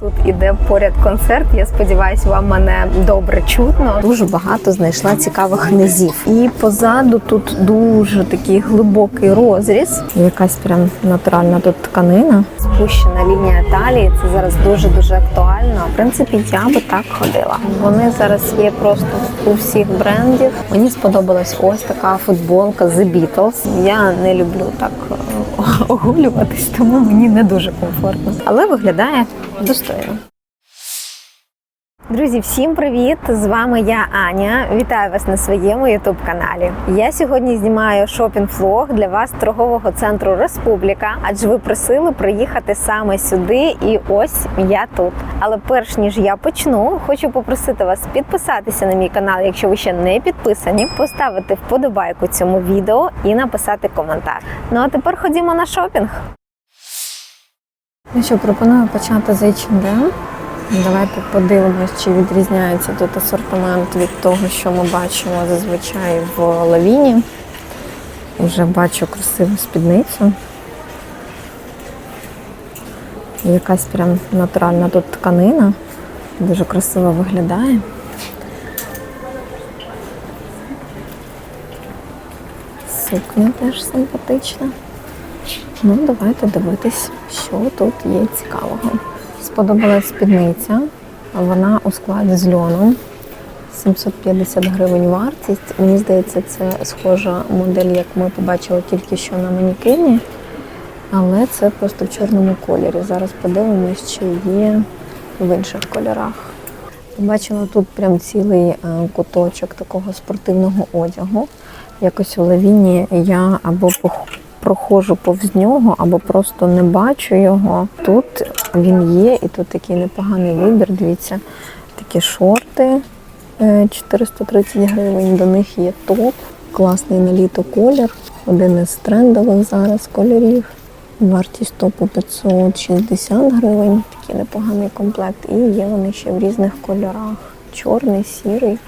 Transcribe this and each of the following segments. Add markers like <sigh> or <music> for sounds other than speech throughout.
Тут іде поряд концерт. Я сподіваюся, вам мене добре чутно. Дуже багато знайшла цікавих низів. І позаду тут дуже такий глибокий розріз. Якась прям натуральна тут тканина. Спущена лінія талії. Це зараз дуже дуже актуально. В принципі, я би так ходила. Вони зараз є просто у всіх брендів. Мені сподобалась ось така футболка The Beatles. Я не люблю так <laughs> оголюватись, тому мені не дуже комфортно. Але виглядає достойно. Друзі, всім привіт! З вами я Аня. Вітаю вас на своєму ютуб каналі. Я сьогодні знімаю шопінг-влог для вас торгового центру Республіка, адже ви просили приїхати саме сюди, і ось я тут. Але перш ніж я почну, хочу попросити вас підписатися на мій канал, якщо ви ще не підписані, поставити вподобайку цьому відео і написати коментар. Ну а тепер ходімо на шопінг. Ну що, пропоную почати з H&M. Давайте подивимось, чи відрізняється тут асортимент від того, що ми бачимо зазвичай в лавіні. Вже бачу красиву спідницю. Якась прям натуральна тут тканина. Дуже красиво виглядає. Сукня теж симпатична. Ну, давайте дивитись, що тут є цікавого. Сподобалась спідниця. Вона у складі з льоном. 750 гривень вартість. Мені здається, це схожа модель, як ми побачили тільки що на манікені. Але це просто в чорному кольорі. Зараз подивимось, чи є в інших кольорах. Бачила тут прям цілий е, куточок такого спортивного одягу. Якось у лавіні я або проходжу повз нього, або просто не бачу його. Тут він є, і тут такий непоганий вибір. Дивіться, такі шорти е, 430 гривень. До них є топ, класний на літо колір, один із трендових зараз кольорів. Вартість топу 560 гривень, такий непоганий комплект. І є вони ще в різних кольорах. Чорний, сірий.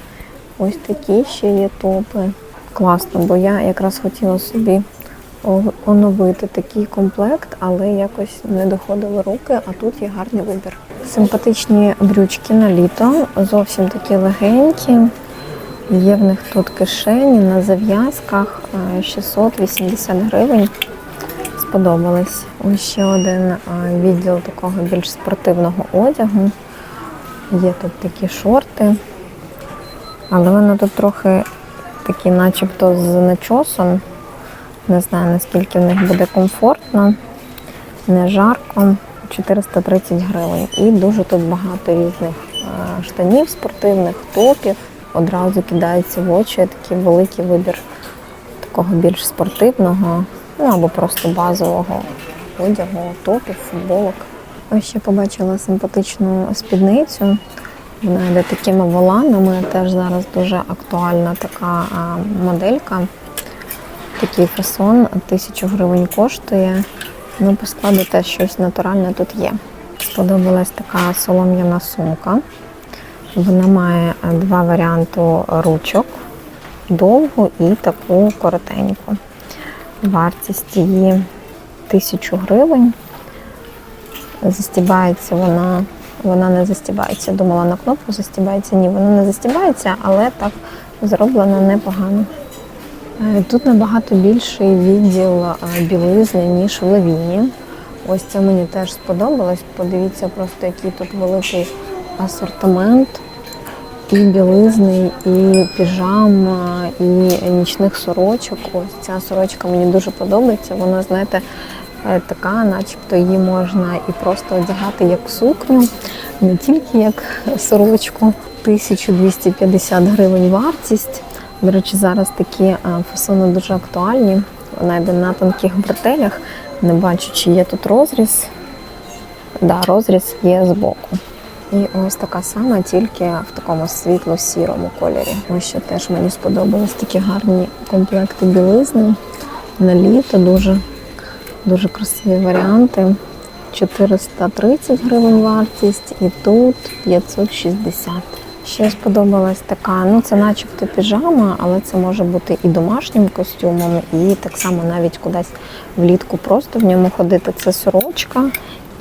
Ось такі ще є топи. Класно, бо я якраз хотіла собі оновити такий комплект, але якось не доходили руки, а тут є гарний вибір. Симпатичні брючки на літо, зовсім такі легенькі. Є в них тут кишені на зав'язках е, 680 гривень. Сподобались. Ось ще один е, відділ такого більш спортивного одягу. Є тут такі шорти, але вони тут трохи такі, начебто, з начосом. Не знаю, наскільки в них буде комфортно, не жарко. 430 гривень. І дуже тут багато різних е, штанів спортивних, топів. Одразу кидається в очі такий великий вибір такого більш спортивного, ну або просто базового одягу, топів, футболок. Ось ще побачила симпатичну спідницю. Вона йде такими воланами. Теж зараз дуже актуальна така моделька. Такий фасон 1000 гривень коштує. Ну, по складу теж щось натуральне тут є. Сподобалась така солом'яна сумка. Вона має е, два варіанти ручок: довгу і таку коротеньку. Вартість її 1000 гривень. Застібається вона, вона не застібається. Думала на кнопку застібається. Ні, вона не застібається, але так зроблено непогано. Е, Тут набагато більший відділ е, білизни, ніж в лавіні. Ось це мені теж сподобалось. Подивіться просто, який тут великий асортимент. І білизни, і піжам, і нічних сорочок. Ось ця сорочка мені дуже подобається. Вона, знаєте, е, така, начебто її можна і просто одягати як сукню, не тільки як сорочку. 1250 гривень вартість. До речі, зараз такі е, фасони дуже актуальні. Вона на тонких бретелях. Не бачу, чи є тут розріз. Да, розріз є збоку. І ось така сама, тільки в такому світло-сірому кольорі. Ось що теж мені сподобались такі гарні комплекти білизни на літо. Дуже, дуже красиві варіанти. 430 гривень вартість і тут 560. Ще сподобалась така, ну це начебто піжама, але це може бути і домашнім костюмом, і так само навіть кудись влітку просто в ньому ходити. Це сорочка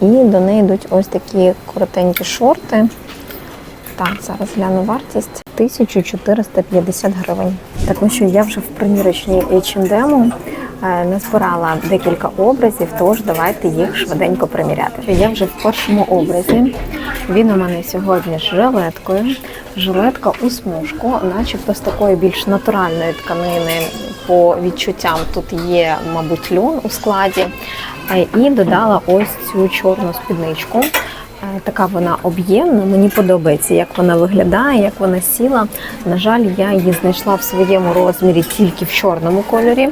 І до неї йдуть ось такі коротенькі шорти. Так, зараз гляну вартість 1450 гривень. Так, ну що я вже в примірочній H&M е, назбирала декілька образів, тож давайте їх швиденько приміряти. Я вже в першому образі. Він у мене сьогодні з жилеткою. Жилетка у смужку, начебто з такої більш натуральної тканини. По відчуттям тут є, мабуть, льон у складі. Е, І додала ось цю чорну спідничку. Е, Така вона об'ємна, мені подобається, як вона виглядає, як вона сіла. На жаль, я її знайшла в своєму розмірі тільки в чорному кольорі.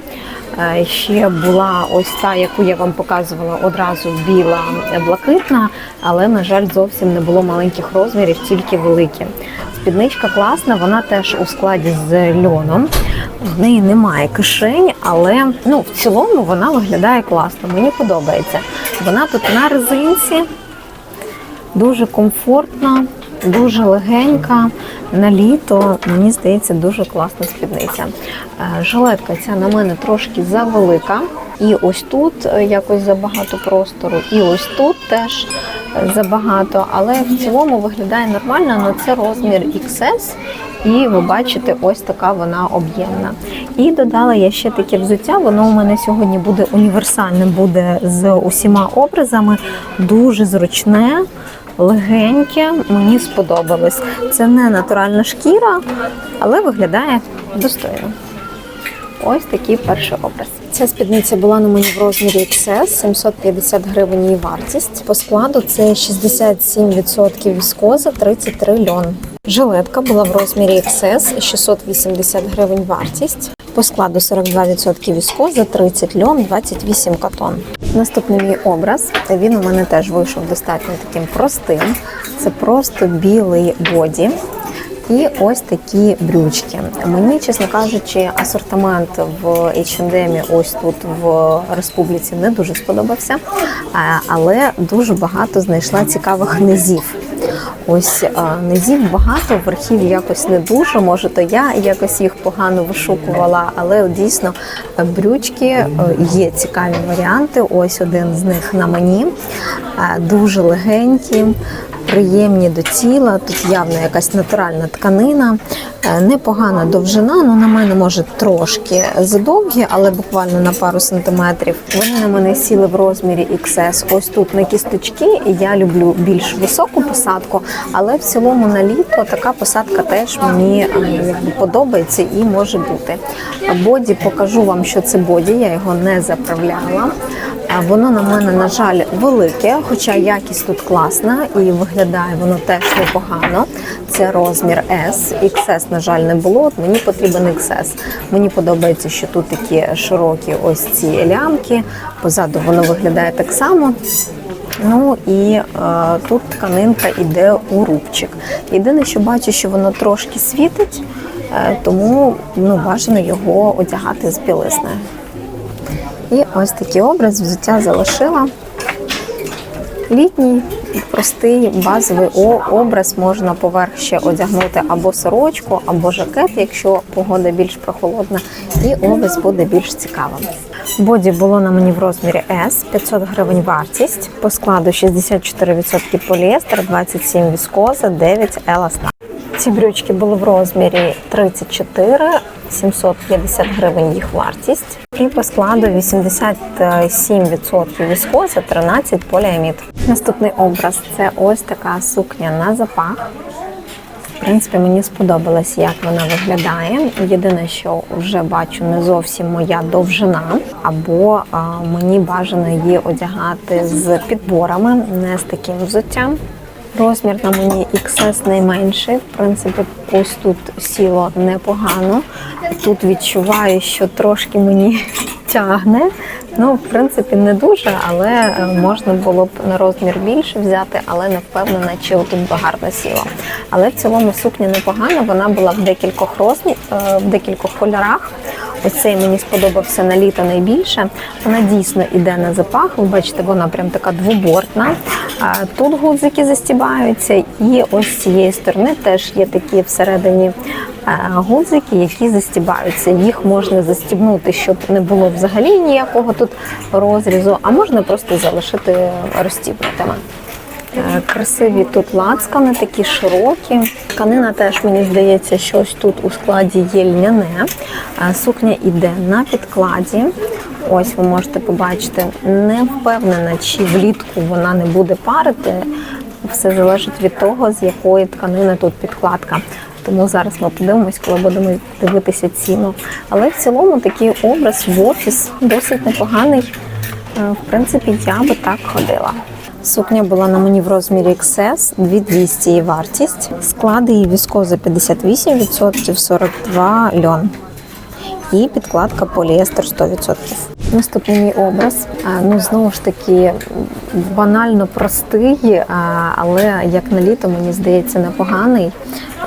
Е, Ще була ось та, яку я вам показувала одразу біла е, блакитна, але, на жаль, зовсім не було маленьких розмірів, тільки великі. Спідничка класна, вона теж у складі з льоном. В неї немає кишень, але ну, в цілому вона виглядає класно. Мені подобається. Вона тут на резинці. Дуже комфортна, дуже легенька. На літо, мені здається, дуже класна спідниця. Е, Жилетка ця на мене трошки завелика. І ось тут е, якось забагато простору, і ось тут теж е, забагато. Але в цілому виглядає нормально, але це розмір XS. І ви бачите, ось така вона об'ємна. І додала я ще таке взуття. Воно у мене сьогодні буде універсальним, буде з усіма образами. Дуже зручне, легеньке. Мені сподобалось. Це не натуральна шкіра, але виглядає достойно. Ось такий перший образ. Ця спідниця була на мені в розмірі XS, 750 гривень її вартість. По складу це 67% віскоза, 33 льон. Жилетка була в розмірі XS, 680 гривень вартість. По складу 42% віскоза, 30 льон, 28 катон. Наступний мій образ. Він у мене теж вийшов достатньо таким простим. Це просто білий боді. І ось такі брючки. Мені, чесно кажучи, асортимент в H&M ось тут в республіці не дуже сподобався, але дуже багато знайшла цікавих низів. Ось низів багато, верхів якось не дуже. Може, то я якось їх погано вишукувала, але дійсно брючки е, є цікаві варіанти. Ось один з них на мені. Е, Дуже легенькі, приємні до тіла. Тут явно якась натуральна тканина, Е, непогана довжина. Ну на мене може трошки задовгі, але буквально на пару сантиметрів. Вони на мене сіли в розмірі XS. Ось тут на кісточки. Я люблю більш високу посадку, але в цілому на літо така посадка теж мені е, подобається і може бути. Боді покажу вам, що це боді. Я його не заправляла. Воно на мене, на жаль, велике, хоча якість тут класна і виглядає воно теж непогано. Це розмір S. XS, на жаль, не було. От мені потрібен XS. Мені подобається, що тут такі широкі ось ці лямки. Позаду воно виглядає так само. Ну і е, тут тканинка йде у рубчик. Єдине, що бачу, що воно трошки світить, е, тому ну, бажано його одягати з білиснею. І ось такий образ взуття залишила. Літній, простий, базовий образ можна поверх ще одягнути або сорочку, або жакет, якщо погода більш прохолодна, і образ буде більш цікавим. Боді було на мені в розмірі S, 500 гривень вартість. По складу 64% поліестер, 27 віскоза, 9 еластан. Ці брючки були в розмірі 34, 750 гривень їх вартість. І по складу 87% віскоза, 13 поліамід. Наступний образ це ось така сукня на запах. Принципі, мені сподобалось, як вона виглядає. Єдине, що вже бачу не зовсім моя довжина, або мені бажано її одягати з підборами, не з таким взуттям. Розмір на мені XS найменший. В принципі, ось тут сіло непогано. Тут відчуваю, що трошки мені <laughs> тягне. Ну, в принципі, не дуже, але е, можна було б на розмір більше взяти, але не впевнена, чи тут би гарно сіла. Але в цілому сукня непогана, вона була в декількох розмір, в декількох кольорах. Ось цей мені сподобався на літо найбільше. Вона дійсно іде на запах. Ви бачите, вона прям така двобортна. Тут гудзики застібаються, і ось з цієї сторони теж є такі всередині гудзики, які застібаються. Їх можна застібнути, щоб не було взагалі ніякого тут розрізу, а можна просто залишити розстібнутими. Красиві тут лацкани, такі широкі. Тканина теж мені здається, що ось тут у складі є льняне. Сукня йде на підкладі. Ось ви можете побачити. Не впевнена, чи влітку вона не буде парити. Все залежить від того, з якої тканини тут підкладка. Тому зараз ми подивимось, коли будемо дивитися ціну. Але в цілому такий образ в офіс досить непоганий. В принципі, я би так ходила. Сукня була на мені в розмірі XS, 2200 її вартість. Склади її віскоза 58%, 42 льон. І підкладка поліестер 100%. Наступний мій образ. Ну знову ж таки банально простий, але як на літо мені здається непоганий.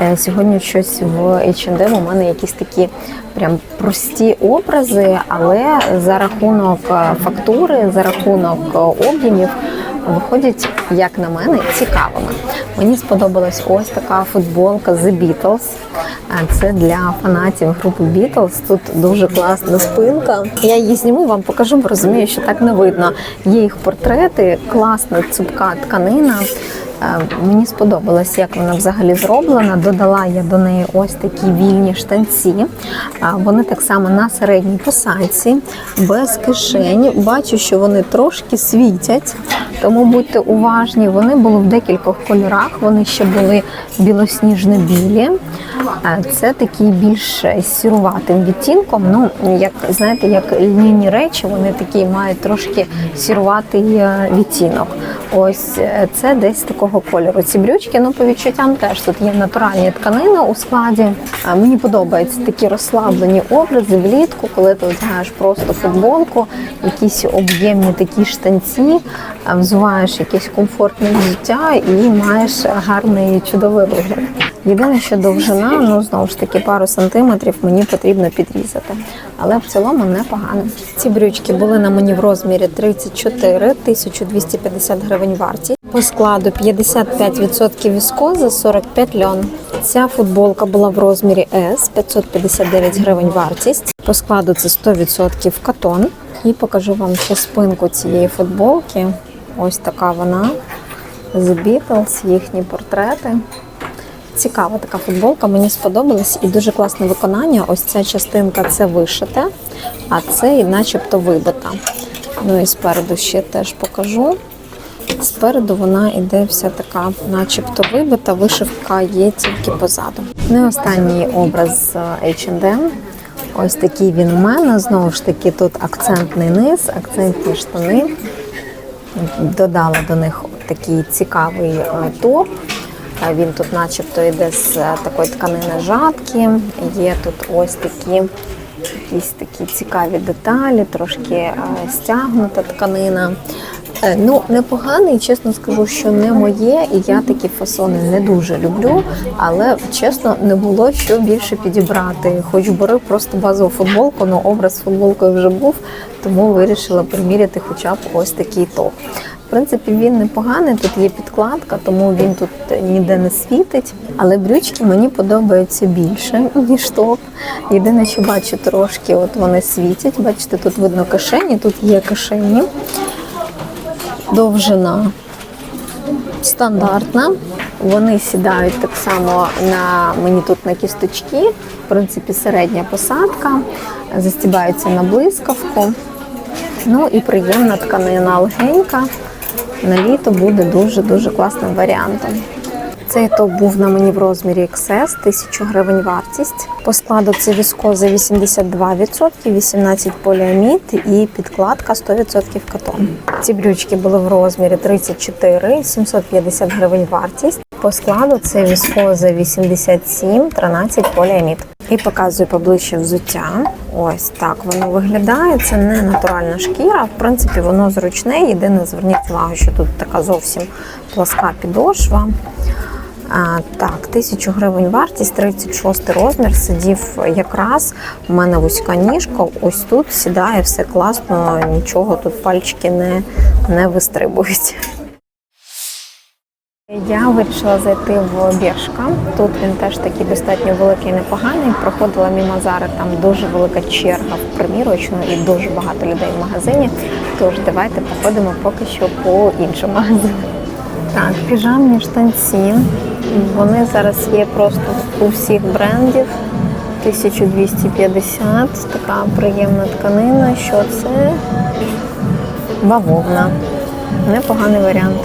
Е, Сьогодні щось в H&M у мене якісь такі прям прості образи, але за рахунок е, фактури, за рахунок е, об'ємів виходять, як на мене, цікавими. Мені сподобалась ось така футболка The Beatles. Це для фанатів групи Beatles. Тут дуже класна спинка. Я її зніму, вам покажу, бо розумію, що так не видно. Є їх портрети, класна цупка тканина. Мені сподобалось, як вона взагалі зроблена. Додала я до неї ось такі вільні штанці. Вони так само на середній посадці, без кишень. Бачу, що вони трошки світять, тому будьте уважні. Вони були в декількох кольорах. Вони ще були білосніжно-білі. Це такий більш сіруватим відтінком. Ну, як знаєте, як льняні речі, вони такі мають трошки сіруватий е, відтінок. Ось е, це десь такого кольору. Ці брючки, ну по відчуттям теж тут є натуральні тканини у складі. Мені подобаються такі розслаблені образи влітку, коли ти одягаєш просто футболку, якісь об'ємні такі штанці, а взуваєш якесь комфортне взуття і маєш гарний чудовий вигляд. Єдине, що довжина, ну знову ж таки, пару сантиметрів мені потрібно підрізати. Але в цілому непогано. Ці брючки були на мені в розмірі 34, 1250 гривень варті. По складу 55% віскоза, 45 льон. Ця футболка була в розмірі S, 559 гривень вартість. По складу це 100% катон. І покажу вам ще спинку цієї футболки. Ось така вона. The Beatles, їхні портрети. Цікава така футболка, мені сподобалась і дуже класне виконання. Ось ця частинка це вишите, а це і начебто вибита. Ну і спереду ще теж покажу. Спереду вона йде вся така, начебто вибита, вишивка є тільки позаду. Ну і останній образ е, H&M. Ось такий він у мене. Знову ж таки, тут акцентний низ, акцентні штани. Додала до них такий цікавий е, топ. Е, Він тут, начебто, йде з е, такої тканини жатки. Є тут ось такі якісь такі цікаві деталі, трошки е, стягнута тканина. Е, Ну, непоганий, чесно скажу, що не моє, і я такі фасони не дуже люблю, але чесно не було що більше підібрати. Хоч бери просто базову футболку, але образ з футболкою вже був, тому вирішила приміряти хоча б ось такий топ. В принципі, він непоганий, тут є підкладка, тому він тут ніде не світить. Але брючки мені подобаються більше, ніж топ. Єдине, що бачу трошки, от вони світять. Бачите, тут видно кишені, тут є кишені. Довжина стандартна. Вони сідають так само на мені тут на кісточки. В принципі, середня посадка, застібаються на блискавку. Ну і приємна тканина легенька. На літо буде дуже-дуже класним варіантом. Цей топ був на мені в розмірі XS, 1000 гривень вартість. По складу це віскоза 82%, 18 поліамід і підкладка 100% катон. Ці брючки були в розмірі 34, 750 гривень вартість. По складу це віскоза 87, 13 поліамід. І показую поближче взуття. Ось так воно виглядає. Це не натуральна шкіра. В принципі, воно зручне. Єдине, зверніть увагу, що тут така зовсім пласка підошва. А, так, тисячу гривень вартість, 36 розмір. Сидів якраз. У мене вузька ніжка. Ось тут сідає все класно, нічого тут пальчики не, не вистрибують. Я вирішила зайти в Бершка. Тут він теж такий достатньо великий непоганий. Проходила мимо Зари, там дуже велика черга в примірочну і дуже багато людей в магазині. Тож давайте походимо поки що по іншому магазину. Так, піжамні штанці. Вони зараз є просто у всіх брендів. 1250, така приємна тканина. Що це? Бавовна. Непоганий варіант.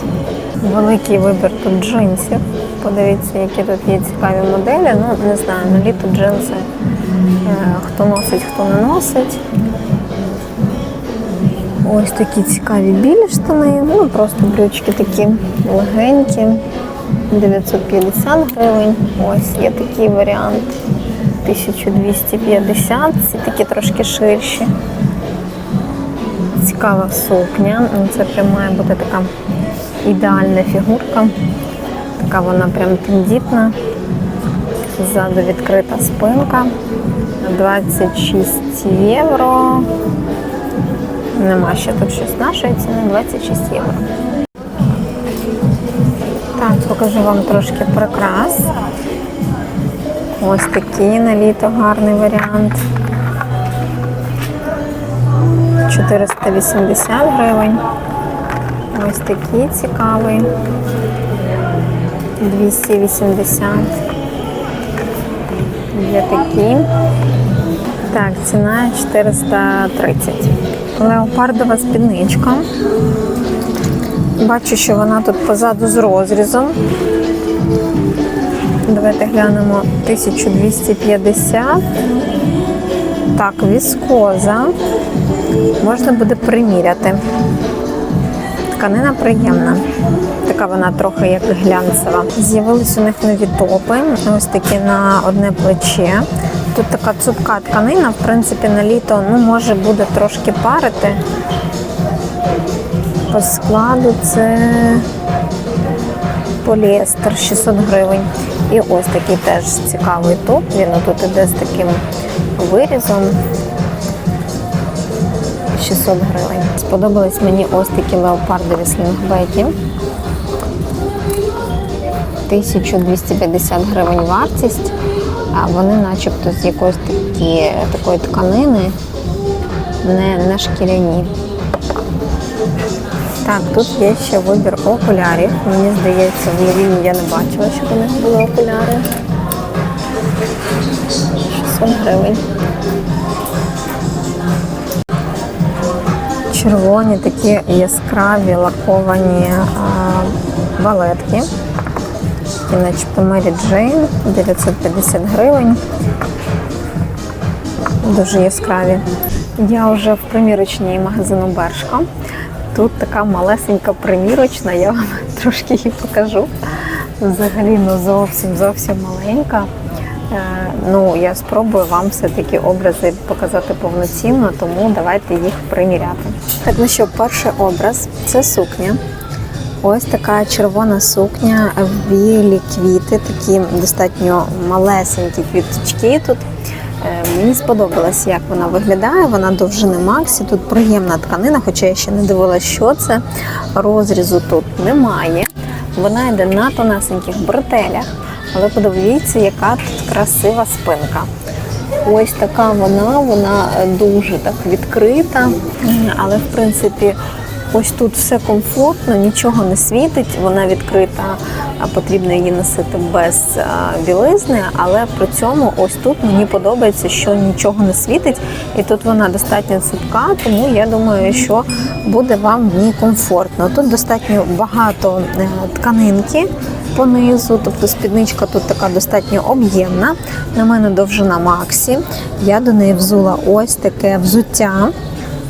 Великий вибір тут джинсів. Подивіться, які тут є цікаві моделі. Ну, не знаю, на літо джинси. е, Хто носить, хто не носить. Ось такі цікаві білі штани. Ну, просто брючки такі легенькі. 950 гривень. Ось є такий варіант. 1250, ці такі трошки ширші. Цікава сукня. Ну, Це прям має бути така ідеальна фігурка. Така вона прям тендітна. Ззаду відкрита спинка. 26 євро. Нема ще тут щось нашої ціни 26 євро. Так, покажу вам трошки прикрас. Ось такий на літо гарний варіант. 480 гривень. Ось такий цікавий. 280. Є такі. Так, ціна 430. Леопардова спідничка. Бачу, що вона тут позаду з розрізом. Давайте глянемо 1250. Так, віскоза. Можна буде приміряти. Тканина приємна. Така вона трохи як глянцева. З'явились у них нові топи. Ось такі на одне плече. Тут така цупка тканина, в принципі, на літо ну, може буде трошки парити. По складу це поліестер 600 гривень. І ось такий теж цікавий топ. Він тут іде з таким вирізом. 600 гривень. Сподобались мені ось такі леопардові слінгбеки. 1250 гривень вартість, а вони начебто з якоїсь такі, такої тканини, не, не шкіряні. Так, тут є ще вибір окулярів. Мені здається, в Левіні я не бачила, щоб у них були окуляри. 600 гривень. Червоні такі яскраві лаковані а, балетки. Такі, начебто Мері Джейн, 950 гривень. Дуже яскраві. Я вже в примірочній магазину Бершка. Тут така малесенька примірочна, я вам <laughs> трошки її покажу. Взагалі ну зовсім зовсім маленька. Е, Ну, я спробую вам все-таки образи показати повноцінно, тому давайте їх приміряти. Так, ну що, перший образ це сукня. Ось така червона сукня білі квіти, такі достатньо малесенькі квіточки тут. Е, Мені сподобалось, як вона виглядає. Вона довжини Максі. Тут приємна тканина, хоча я ще не дивилася, що це. Розрізу тут немає. Вона йде на тонесеньких бретелях, але подивіться, яка тут красива спинка. Ось така вона, вона е, дуже так відкрита, але в принципі. Ось тут все комфортно, нічого не світить, вона відкрита, потрібно її носити без білизни, але при цьому ось тут мені подобається, що нічого не світить, і тут вона достатньо цупка, тому я думаю, що буде вам в ній комфортно. Тут достатньо багато е, тканинки понизу, тобто спідничка тут така достатньо об'ємна. На мене довжина Максі. Я до неї взула ось таке взуття.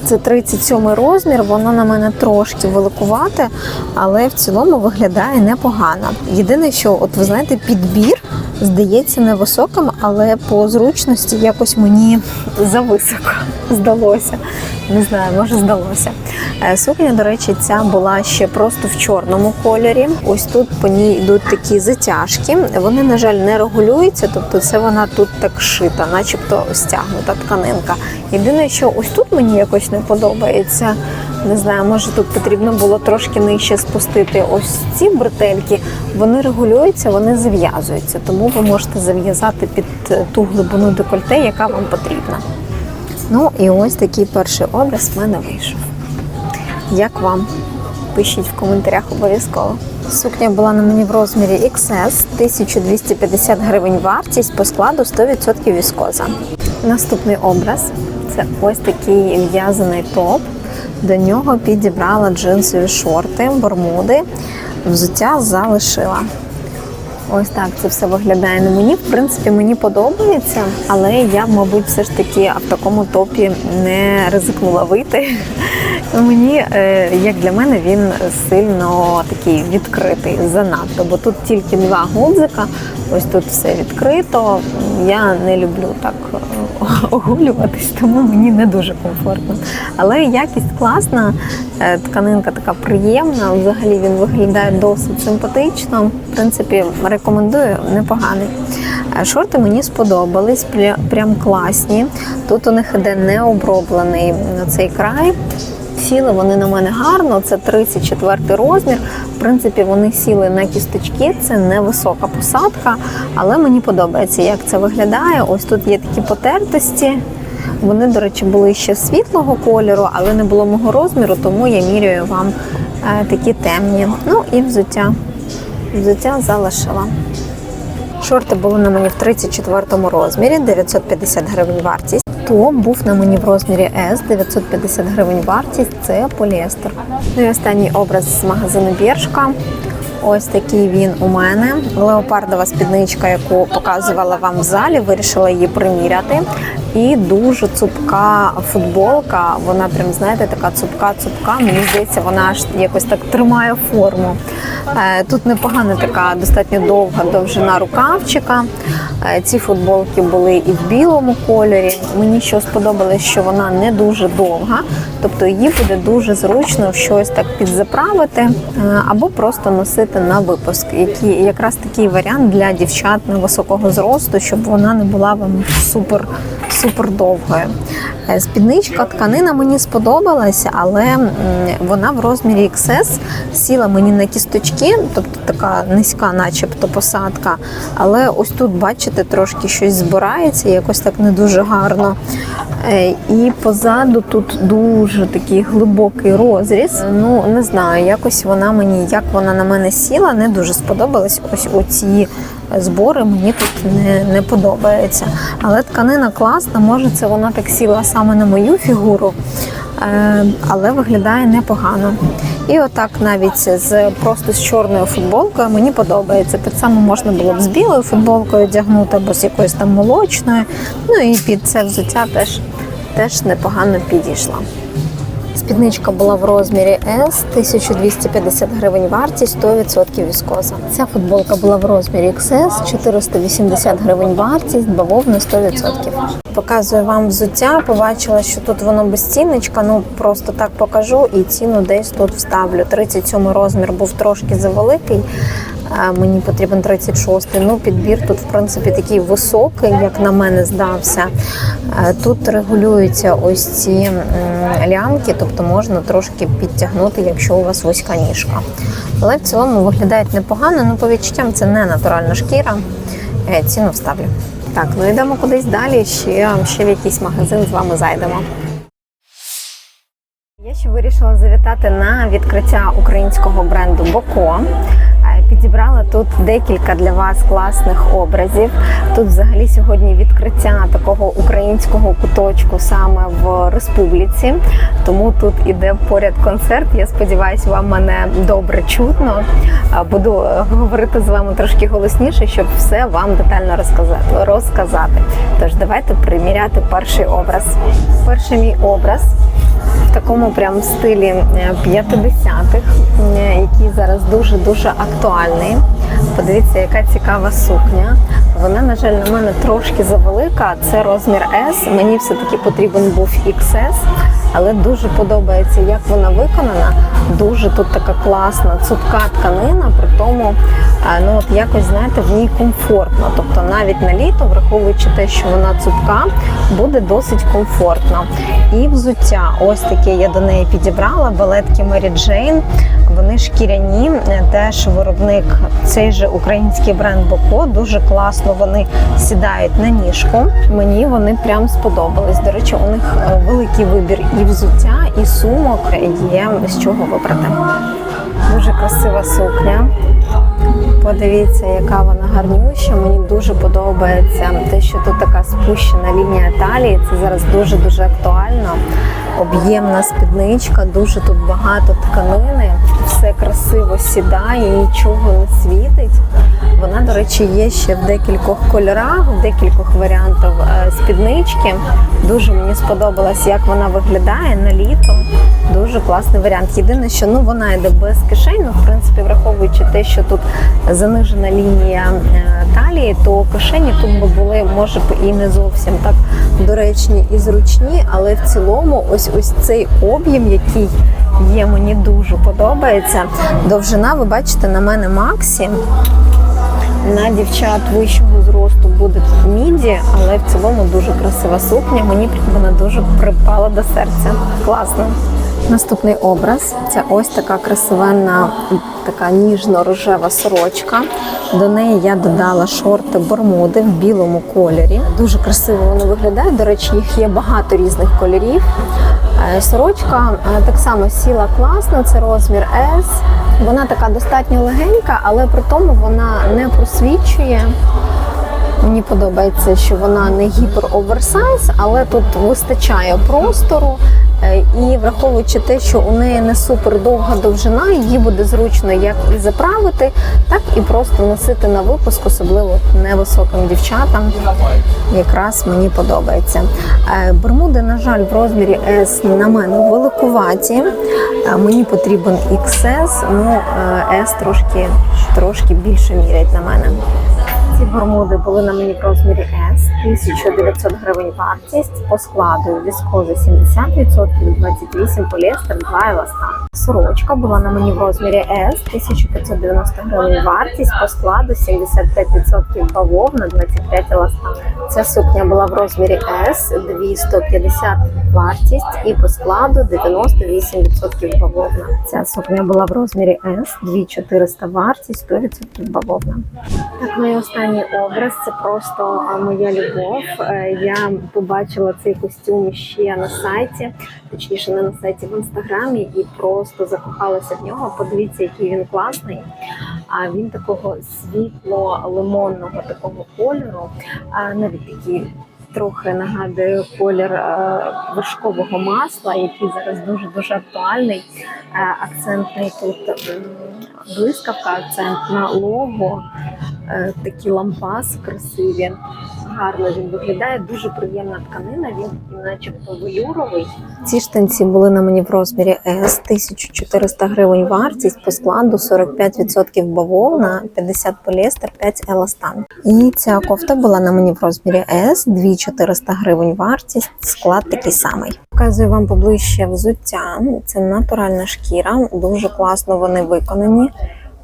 Це 37 розмір, воно на мене трошки великувате, але в цілому виглядає непогано. Єдине, що, от ви знаєте, підбір здається невисоким, але по зручності якось мені зависоко здалося. Не знаю, може здалося. Е, Сукня, до речі, ця була ще просто в чорному кольорі. Ось тут по ній йдуть такі затяжки. Вони, на жаль, не регулюються, тобто це вона тут так шита, начебто стягнута тканинка. Єдине, що ось тут мені якось не подобається. Не знаю, може тут потрібно було трошки нижче спустити ось ці бретельки. Вони регулюються, вони зав'язуються, тому ви можете зав'язати під е, ту глибину декольте, яка вам потрібна. Ну і ось такий перший образ в мене вийшов. Як вам? Пишіть в коментарях обов'язково. Сукня була на мені в розмірі XS, 1250 гривень вартість по складу 100% віскоза. Наступний образ це ось такий в'язаний топ. До нього підібрала джинсові шорти, бормуди, взуття залишила. Ось так це все виглядає на мені. В принципі, мені подобається, але я, мабуть, все ж таки в такому топі не ризикнула вийти. <laughs> Мені, е, як для мене, він сильно такий відкритий, занадто, бо тут тільки два гудзика, ось тут все відкрито. Я не люблю так е, <laughs> оголюватись, тому мені не дуже комфортно. Але якість класна, е, тканинка така приємна. Взагалі він виглядає досить симпатично. В принципі, рекомендую непоганий. Е, Шорти мені сподобались, прям класні. Тут у них іде необроблений цей край. Сіли вони на мене гарно, це 34 розмір. В принципі, вони сіли на кісточки, це невисока посадка, але мені подобається, як це виглядає. Ось тут є такі потертості. Вони, до речі, були ще світлого кольору, але не було мого розміру, тому я міряю вам е, такі темні. Ну і взуття. Взуття залишила. Шорти були на мені в 34 розмірі, 950 гривень вартість. Топ був на мені в розмірі S, 950 гривень вартість. Це поліестер. Ну і останній образ з магазину Біршка. Ось такий він у мене. Леопардова спідничка, яку показувала вам в залі, вирішила її приміряти. І дуже цупка футболка. Вона прям, знаєте, така цупка-цупка. Мені здається, вона аж якось так тримає форму. Е, Тут непогана така достатньо довга довжина рукавчика. Е, Ці футболки були і в білому кольорі. Мені що сподобалось, що вона не дуже довга, тобто її буде дуже зручно щось так підзаправити е, або просто носити на випуск. Який якраз такий варіант для дівчат невисокого зросту, щоб вона не була вам супер супер довгою. Е, Спідничка, тканина мені сподобалася, але вона в розмірі XS сіла мені на кісточки, тобто така низька, начебто посадка. Але ось тут, бачите, трошки щось збирається, якось так не дуже гарно. Е, І позаду тут дуже такий глибокий розріз. Ну не знаю, якось вона мені, як вона на мене сіла, не дуже сподобалась. Ось оці збори мені тут не, не подобаються. Але тканина класна, може це вона так сіла саме на мою фігуру, е, але виглядає непогано. І отак навіть з просто з чорною футболкою мені подобається. Так само можна було б з білою футболкою одягнути або з якоюсь там молочною. Ну і під це взуття теж, теж непогано підійшла. Спідничка була в розмірі S, 1250 гривень вартість, 100% віскоза. Ця футболка була в розмірі XS, 480 гривень вартість, бавовна 100%. Показую вам взуття. Побачила, що тут воно без цінничка. Ну просто так покажу і ціну десь тут вставлю. 37 розмір був трошки завеликий. Мені потрібен 36-й. Ну, підбір тут, в принципі, такий високий, як на мене здався. Е, Тут регулюються ось ці лямки, тобто можна трошки підтягнути, якщо у вас вузька ніжка. Але в цілому виглядають непогано. Ну, по відчуттям це не натуральна шкіра. Е, Ціну вставлю. Так, ну йдемо кудись далі. Ще, ще в якийсь магазин з вами зайдемо. Я ще вирішила завітати на відкриття українського бренду Боко. Е, Підібрала тут декілька для вас класних образів. Тут взагалі сьогодні відкриття такого українського куточку саме в республіці. Тому тут іде поряд концерт. Я сподіваюся, вам мене добре чутно. Е, Буду е, говорити з вами трошки голосніше, щоб все вам детально розказати. розказати. Тож давайте приміряти перший образ. Перший мій образ в такому прям стилі е, 50-х, е, який зараз дуже-дуже актуальний. Подивіться, яка цікава сукня. Вона, на жаль, на мене трошки завелика. Це розмір S. Мені все-таки потрібен був XS. але дуже подобається, як вона виконана. Дуже тут така класна цупка тканина, при тому е, ну от якось знаєте в ній комфортно. Тобто навіть на літо, враховуючи те, що вона цупка, буде досить комфортно. І взуття, ось таке я до неї підібрала. Балетки Mary Jane. Вони шкіряні, е, теж виробник цей же український бренд Боко. Дуже класно вони сідають на ніжку. Мені вони прям сподобались. До речі, у них е, великий вибір і взуття, і сумок є з чого вибрати. Дуже красива сукня. Подивіться, яка вона гарнюща. Мені дуже подобається те, що тут така спущена лінія талії. Це зараз дуже дуже актуально. Об'ємна спідничка, дуже тут багато тканини, все красиво сідає, нічого не світить. Вона, до речі, є ще в декількох кольорах, в декількох варіантів е, спіднички. Дуже мені сподобалось, як вона виглядає на літо. Дуже класний варіант. Єдине, що ну вона йде без кишень. Ну, в принципі, враховуючи те, що тут занижена лінія е, талії, то кишені тут би були, може б і не зовсім так доречні і зручні, але в цілому, ось ось цей об'єм, який є, мені дуже подобається. Довжина, ви бачите, на мене Максі. На дівчат вищого зросту буде міді, але в цілому дуже красива сукня. Мені вона дуже припала до серця. Класно. Наступний образ це ось така красивенна, така ніжно-рожева сорочка. До неї я додала шорти Бормуди в білому кольорі. Дуже красиво вони виглядають. До речі, їх є багато різних кольорів. Е, Сорочка е, так само сіла класно, це розмір S. Вона така достатньо легенька, але при тому вона не просвічує. Мені подобається, що вона не гіпер оверсайз, але тут вистачає простору. Е, І враховуючи те, що у неї не супер довга довжина, її буде зручно як і заправити, так і просто носити на випуск, особливо невисоким дівчатам. Якраз мені подобається. Е, Бермуди, на жаль, в розмірі S на мене великуваті. Е, Мені потрібен XS, ну S трошки, трошки більше мірять на мене. Ці бермуди були на мені в розмірі S, 1900 гривень вартість, по складу віскоза 70%, 28 поліестер, 2 еластан. Сорочка була на мені в розмірі S, 1590 гривень вартість, по складу 75% бавовна, 25 еластан. Ця сукня була в розмірі S, 250 вартість і по складу 98% бавовна. Ця сукня була в розмірі S, 2400 вартість, 100% бавовна. Так, ну і образ це просто моя любов. Е, Я побачила цей костюм ще на сайті, точніше не на сайті в інстаграмі, і просто закохалася в нього. Подивіться, який він класний. А він такого світло-лимонного такого кольору, навіть такий. Трохи нагадує колір е, вершкового масла, який зараз дуже дуже актуальний. Е, акцентний тут блискавка, блискавка, акцентна лого, е, такі лампаси красиві. Гарно він виглядає, дуже приємна тканина, він начебто велюровий. Ці штанці були на мені в розмірі S, 1400 гривень вартість, по складу 45% бавовна, 50 поліестер, 5 еластан. І ця кофта була на мені в розмірі S, 2400 гривень вартість, склад такий самий. Показую вам поближче взуття. Це натуральна шкіра, дуже класно вони виконані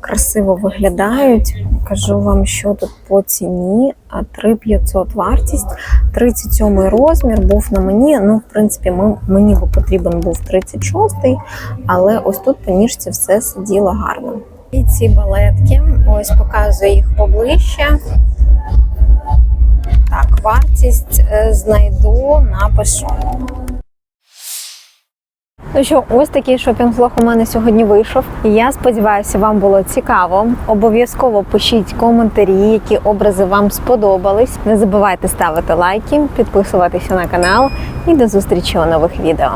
красиво виглядають. Кажу вам, що тут по ціні. А 3500 вартість, 37 розмір був на мені. Ну, в принципі, мені би потрібен був 36, але ось тут по ніжці все сиділо гарно. І ці балетки, ось показую їх поближче. Так, вартість е, знайду, напишу. Ну що, ось такий шопінг-влог у мене сьогодні вийшов. Я сподіваюся, вам було цікаво. Обов'язково пишіть коментарі, які образи вам сподобались. Не забувайте ставити лайки, підписуватися на канал і до зустрічі у нових відео.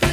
To.